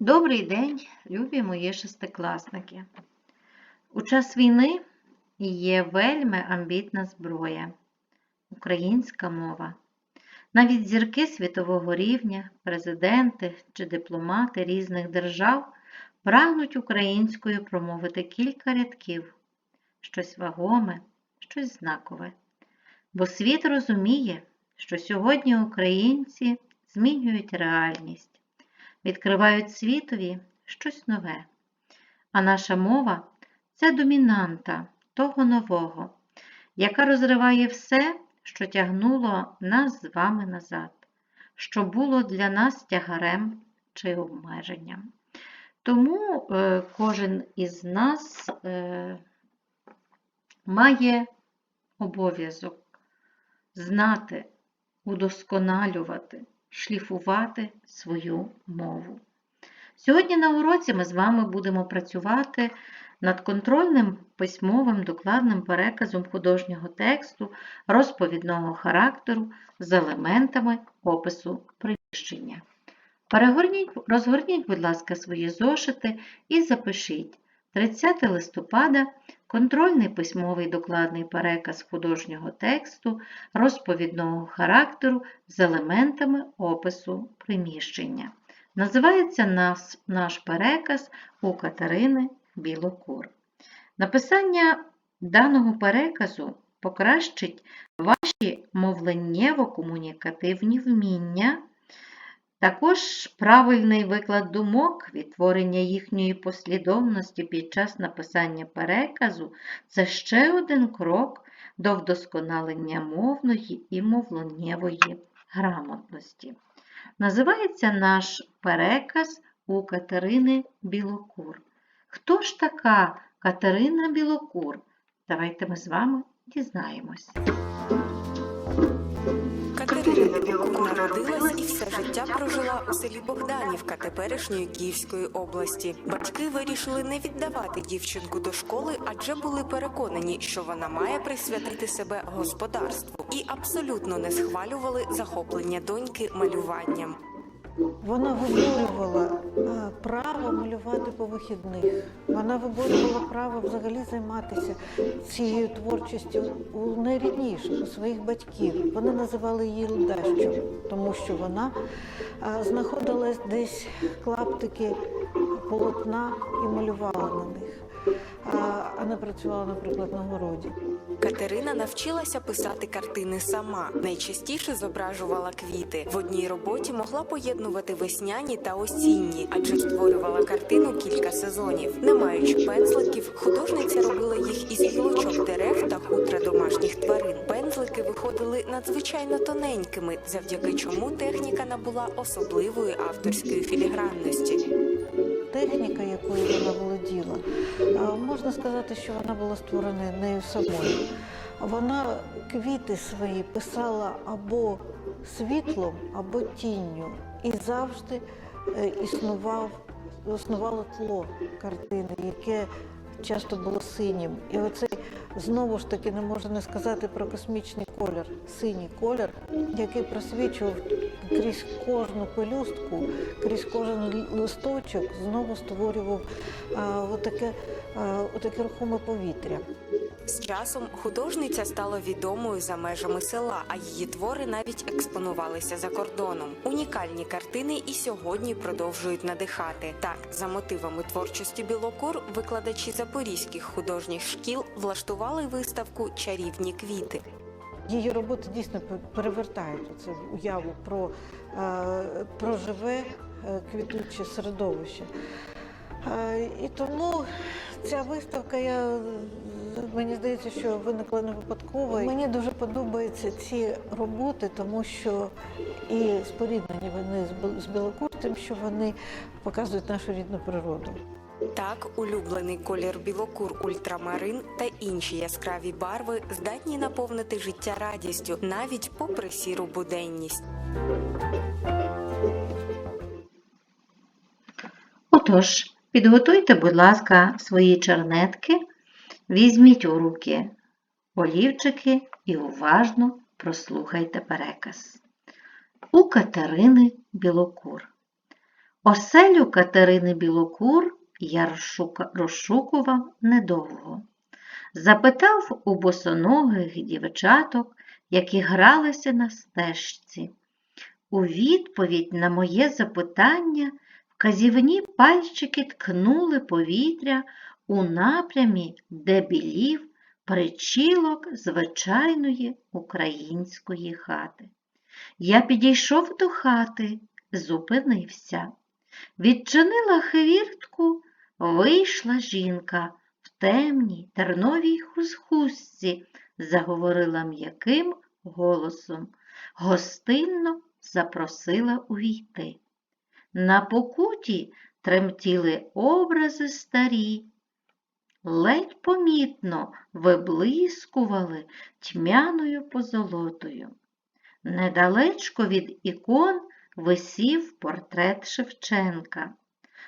Добрий день, любі мої шестикласники. У час війни є вельми амбітна зброя українська мова. Навіть зірки світового рівня, президенти чи дипломати різних держав прагнуть українською промовити кілька рядків, щось вагоме, щось знакове. Бо світ розуміє, що сьогодні українці змінюють реальність відкривають світові щось нове. А наша мова це домінанта того нового, яка розриває все, що тягнуло нас з вами назад, що було для нас тягарем чи обмеженням. Тому е, кожен із нас е, має обов'язок знати, удосконалювати, шліфувати свою мову. Сьогодні на уроці ми з вами будемо працювати над контрольним письмовим докладним переказом художнього тексту розповідного характеру з елементами опису приміщення. Перегорніть, розгорніть, будь ласка, свої зошити і запишіть 30 листопада контрольний письмовий докладний переказ художнього тексту розповідного характеру з елементами опису приміщення. Називається нас, наш переказ у Катерини Білокур. Написання даного переказу покращить ваші мовленнєво-комунікативні вміння. Також правильний виклад думок, відтворення їхньої послідовності під час написання переказу це ще один крок до вдосконалення мовної і мовленнєвої грамотності. Називається наш переказ у Катерини Білокур. Хто ж така Катерина Білокур? Давайте ми з вами дізнаємось. Катерина Білокур народилась і все життя прожила у селі Богданівка теперішньої Київської області. Батьки вирішили не віддавати дівчинку до школи, адже були переконані, що вона має присвятити себе господарству, і абсолютно не схвалювали захоплення доньки малюванням. Вона виборювала е, право малювати по вихідних. Вона виборювала право взагалі займатися цією творчістю у найрідніших, у своїх батьків. Вони називали її Ледащу, тому що вона е, знаходилась десь клаптики полотна і малювала на них, а- а не працювала, наприклад, на городі. Катерина навчилася писати картини сама. Найчастіше зображувала квіти. В одній роботі могла поєднувати весняні та осінні, адже створювала картину кілька сезонів. Не маючи пензликів, художниця робила їх із гілочок дерев та хутра домашніх тварин. Пензлики виходили надзвичайно тоненькими, завдяки чому техніка набула особливої авторської філігранності. Техніка, якою вона володіла, а, можна сказати, що вона була створена нею самою. Вона квіти свої писала або світлом, або тінню. І завжди е, існував, існувало тло картини, яке часто було синім. І оцей знову ж таки не можна не сказати про космічний колір, синій колір, який просвічував крізь кожну пелюстку, крізь кожен листочок, знову створював а, отаке, а, отаке рухоме повітря. З часом художниця стала відомою за межами села, а її твори навіть експонувалися за кордоном. Унікальні картини і сьогодні продовжують надихати. Так, за мотивами творчості Білокур, викладачі запорізьких художніх шкіл влаштували виставку Чарівні квіти. Її роботи дійсно перевертають це уяву про, е, про живе е, квітуче середовище. Е, І тому ця виставка, я, мені здається, що виникла не випадково. Мені дуже подобаються ці роботи, тому що і споріднені вони з Бел- з Білокур, тим, що вони показують нашу рідну природу. Так, улюблений колір білокур ультрамарин та інші яскраві барви здатні наповнити життя радістю навіть попри сіру буденність. Отож, підготуйте, будь ласка, свої чернетки, візьміть у руки олівчики і уважно прослухайте переказ. У Катерини Білокур. Оселю Катерини Білокур я розшукував недовго. Запитав у босоногих дівчаток, які гралися на стежці. У відповідь на моє запитання вказівні пальчики ткнули повітря у напрямі, де білів причілок звичайної української хати. Я підійшов до хати, зупинився. Відчинила хвіртку, вийшла жінка в темній терновій хустці, заговорила м'яким голосом, гостинно запросила увійти. На покуті тремтіли образи старі, ледь помітно виблискували тьмяною позолотою. Недалечко від ікон висів портрет Шевченка.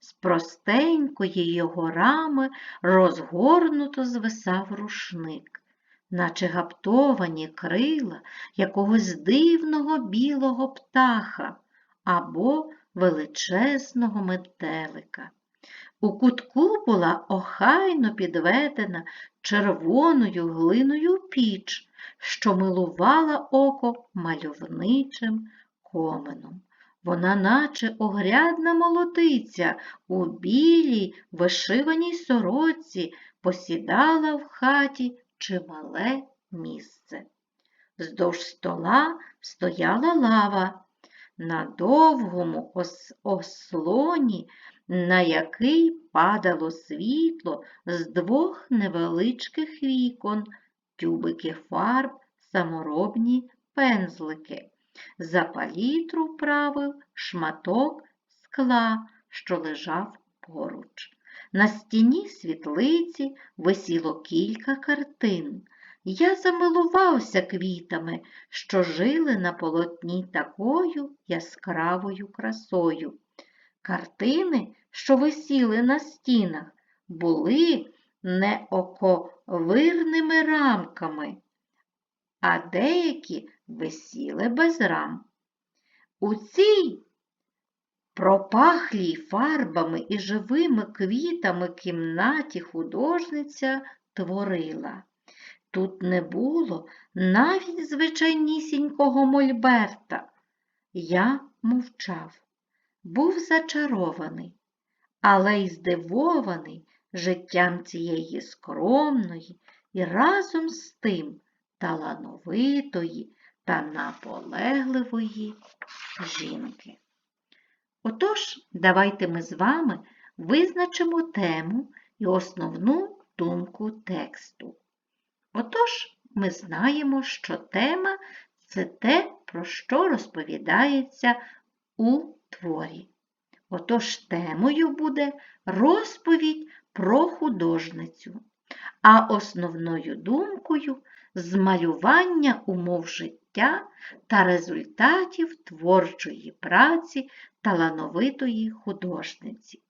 З простенької його рами розгорнуто звисав рушник, наче гаптовані крила якогось дивного білого птаха або величезного метелика. У кутку була охайно підведена червоною глиною піч, що милувала око мальовничим коменом. Вона, наче огрядна молодиця, у білій вишиваній сорочці посідала в хаті чимале місце. Вздовж стола стояла лава на довгому ос- ослоні, на який падало світло з двох невеличких вікон, тюбики фарб, саморобні пензлики. За палітру правив шматок скла, що лежав поруч. На стіні світлиці висіло кілька картин. Я замилувався квітами, що жили на полотні такою яскравою красою. Картини, що висіли на стінах, були не оковирними рамками, а деякі висіли без рам. У цій пропахлій фарбами і живими квітами кімнаті художниця творила. Тут не було навіть звичайнісінького мольберта. Я мовчав, був зачарований, але й здивований життям цієї скромної і разом з тим талановитої та наполегливої жінки. Отож, давайте ми з вами визначимо тему і основну думку тексту. Отож, ми знаємо, що тема це те, про що розповідається у творі. Отож, темою буде розповідь про художницю, а основною думкою змалювання умов життя та результатів творчої праці талановитої художниці.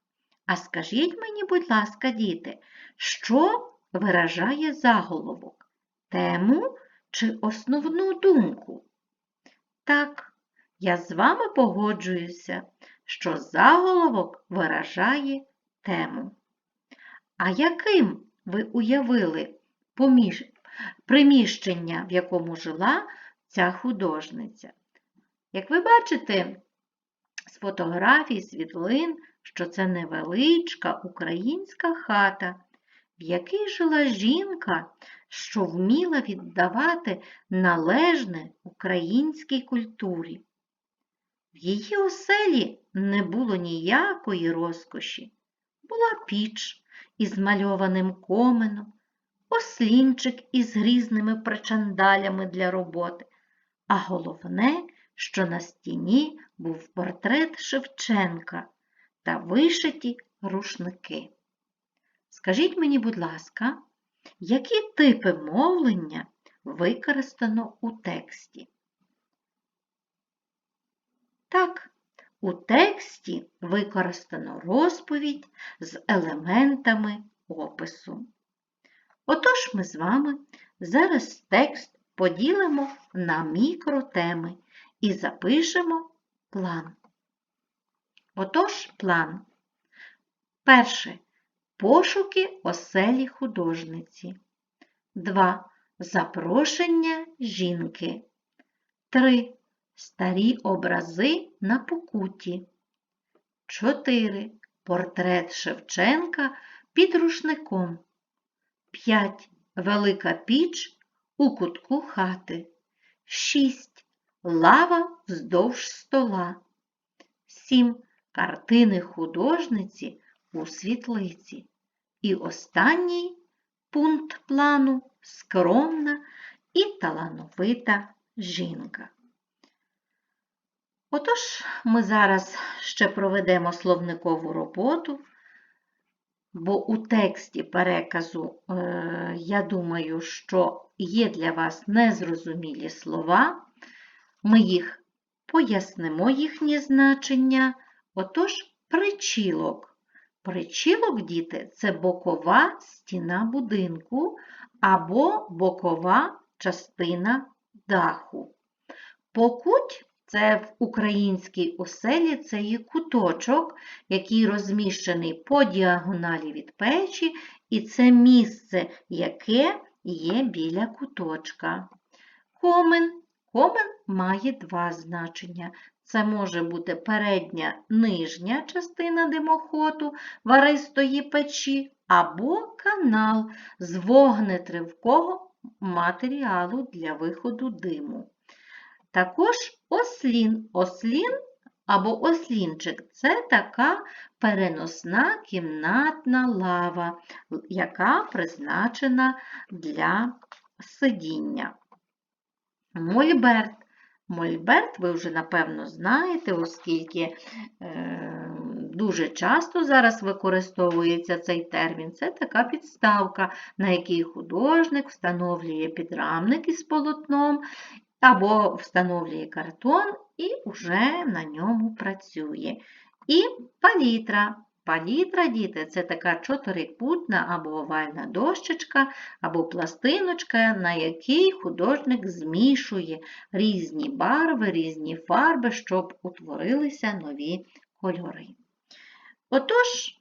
А скажіть мені, будь ласка, діти, що виражає заголовок? Тему чи основну думку? Так, я з вами погоджуюся, що заголовок виражає тему. А яким ви уявили поміж... приміщення, в якому жила ця художниця? Як ви бачите з фотографій, світлин, що це невеличка українська хата, в якій жила жінка, що вміла віддавати належне українській культурі. В її оселі не було ніякої розкоші. Була піч із мальованим коменом, ослінчик із грізними причандалями для роботи, а головне, що на стіні був портрет Шевченка та вишиті рушники. Скажіть мені, будь ласка, які типи мовлення використано у тексті? Так, у тексті використано розповідь з елементами опису. Отож ми з вами зараз текст поділимо на мікротеми і запишемо план. Отож, план. Перше. Пошуки оселі художниці. 2. Запрошення жінки. 3. Старі образи на покуті. 4. Портрет Шевченка під рушником. 5. Велика піч у кутку хати. 6. Лава вздовж стола. 7. Картини художниці у світлиці. І останній пункт плану скромна і талановита жінка. Отож, ми зараз ще проведемо словникову роботу, бо у тексті переказу, е, я думаю, що є для вас незрозумілі слова. Ми їх пояснимо їхнє значення. Отож, причілок. Причілок, діти, це бокова стіна будинку або бокова частина даху. Покуть це в українській оселі це є куточок, який розміщений по діагоналі від печі, і це місце, яке є біля куточка. Комен. Комен має два значення. Це може бути передня нижня частина димоходу варистої печі або канал з вогнетривкого матеріалу для виходу диму. Також ослін. Ослін або ослінчик це така переносна кімнатна лава, яка призначена для сидіння. Мольберт. Мольберт ви вже, напевно, знаєте, оскільки е, дуже часто зараз використовується цей термін. Це така підставка, на якій художник встановлює підрамник із полотном або встановлює картон і вже на ньому працює. І палітра. Палітра, діти, це така чотирикутна або овальна дощечка, або пластиночка, на якій художник змішує різні барви, різні фарби, щоб утворилися нові кольори. Отож,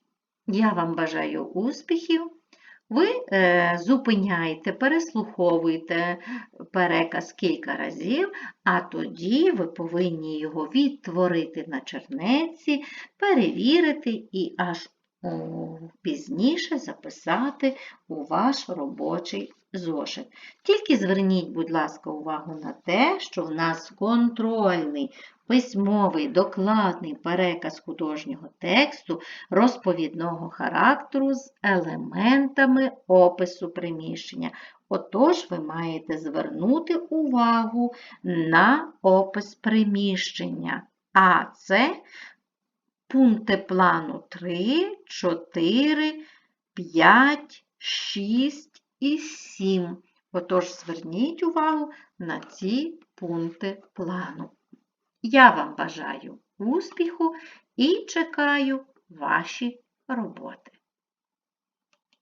я вам бажаю успіхів. Ви е, переслуховуєте переслуховуйте переказ кілька разів, а тоді ви повинні його відтворити на чернеці, перевірити і аж пізніше записати у ваш робочий зошит. Тільки зверніть, будь ласка, увагу на те, що в нас контрольний письмовий докладний переказ художнього тексту розповідного характеру з елементами опису приміщення. Отож, ви маєте звернути увагу на опис приміщення. А це пункти плану 3, 4, 5, 6 і 7. Отож, зверніть увагу на ці пункти плану. Я вам бажаю успіху і чекаю ваші роботи.